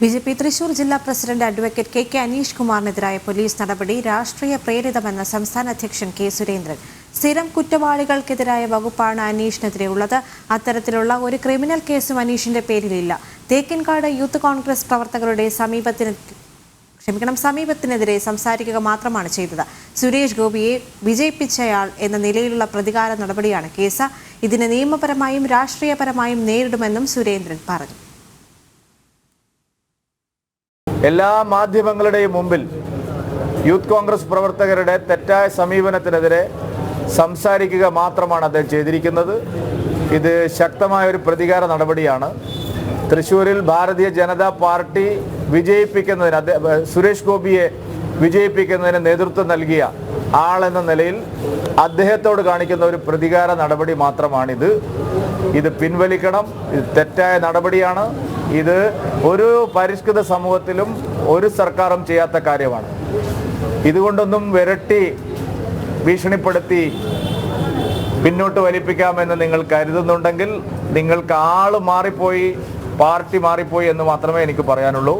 B J P Thrissur ജില്ലാ president advocate K K Aneesh കുമാറിനെതിരായ police നടപടി രാഷ്ട്രീയ പ്രേരിതമെന്ന് സംസ്ഥാന അധ്യക്ഷൻ കെ സുരേന്ദ്രൻ. സ്ഥിരം കുറ്റവാളികൾക്കെതിരായ വകുപ്പാണ് അനീഷിനെതിരെ അത്തരത്തിലുള്ള ഒരു ക്രിമിനൽ കേസും അനീഷിന്റെ പേരിലില്ല. തേക്കിൻകാട് യൂത്ത് കോൺഗ്രസ് പ്രവർത്തകരുടെ സമീപത്തിന് ക്ഷമിക്കണം സമീപത്തിനെതിരെ സംസാരിക്കുക മാത്രമാണ് ചെയ്തത്. സുരേഷ് ഗോപിയെ വിജയിപ്പിച്ചയാൾ എന്ന നിലയിലുള്ള പ്രതികാര നടപടിയാണ് കേസ്. ഇതിനെ നിയമപരമായും രാഷ്ട്രീയപരമായും നേരിടുമെന്നും സുരേന്ദ്രൻ പറഞ്ഞു. എല്ലാ മാധ്യമങ്ങളുടെയും മുമ്പിൽ യൂത്ത് കോൺഗ്രസ് പ്രവർത്തകരുടെ തെറ്റായ സമീപനത്തിനെതിരെ സംസാരിക്കുക മാത്രമാണ് അദ്ദേഹം ചെയ്തിരിക്കുന്നത്. ഇത് ശക്തമായ ഒരു പ്രതികാര നടപടിയാണ്. തൃശ്ശൂരിൽ ഭാരതീയ ജനതാ പാർട്ടി വിജയിപ്പിക്കുന്നതിന് സുരേഷ് ഗോപിയെ വിജയിപ്പിക്കുന്നതിന് നേതൃത്വം നൽകിയ ആളെന്ന നിലയിൽ അദ്ദേഹത്തോട് കാണിക്കുന്ന ഒരു പ്രതികാര നടപടി മാത്രമാണിത്. ഇത് പിൻവലിക്കണം. ഇത് തെറ്റായ നടപടിയാണ്. ഇത് ഒരു പരിഷ്കൃത സമൂഹത്തിലും ഒരു സർക്കാരും ചെയ്യാത്ത കാര്യമാണ്. ഇതുകൊണ്ടൊന്നും വിരട്ടി ഭീഷണിപ്പെടുത്തി പിന്നോട്ട് വലിപ്പിക്കാമെന്ന് നിങ്ങൾ കരുതുന്നുണ്ടെങ്കിൽ നിങ്ങൾക്ക് ആൾ മാറിപ്പോയി പാർട്ടി മാറിപ്പോയി എന്ന് മാത്രമേ എനിക്ക് പറയാനുള്ളൂ.